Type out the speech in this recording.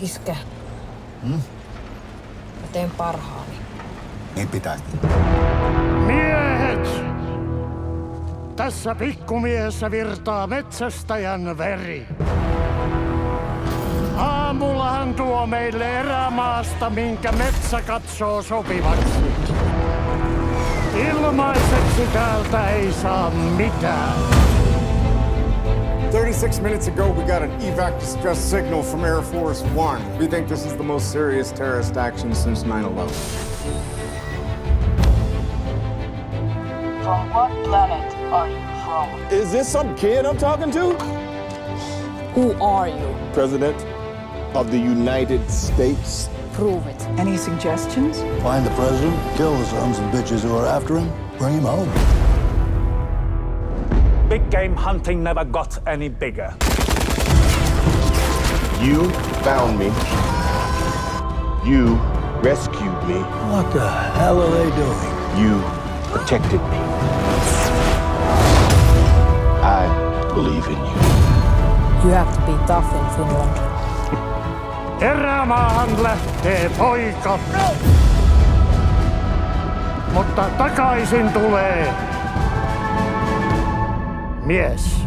Iske. Mä teen parhaani. Niin pitääkin. Miehet! Tässä pikkumiehessä virtaa metsästäjän veri. Aamulla hän tuo meille erämaasta, minkä metsä katsoo sopivaksi. Ilmaiseksi täältä ei saa mitään. 36 minutes ago, we got an evac distress signal from Air Force One. We think this is the most serious terrorist action since 9 11. From what planet are you from? Is this some kid I'm talking to? Who are you? President of the United States. Prove it. Any suggestions? Find the president, kill the sons and bitches who are after him, bring him home. Big game hunting never got any bigger. You found me. You rescued me. What the hell are they doing? You protected me. I believe in you. You have to be tough in Finland. Erämaahan lähtee poika. Mutta takaisin tulee mies.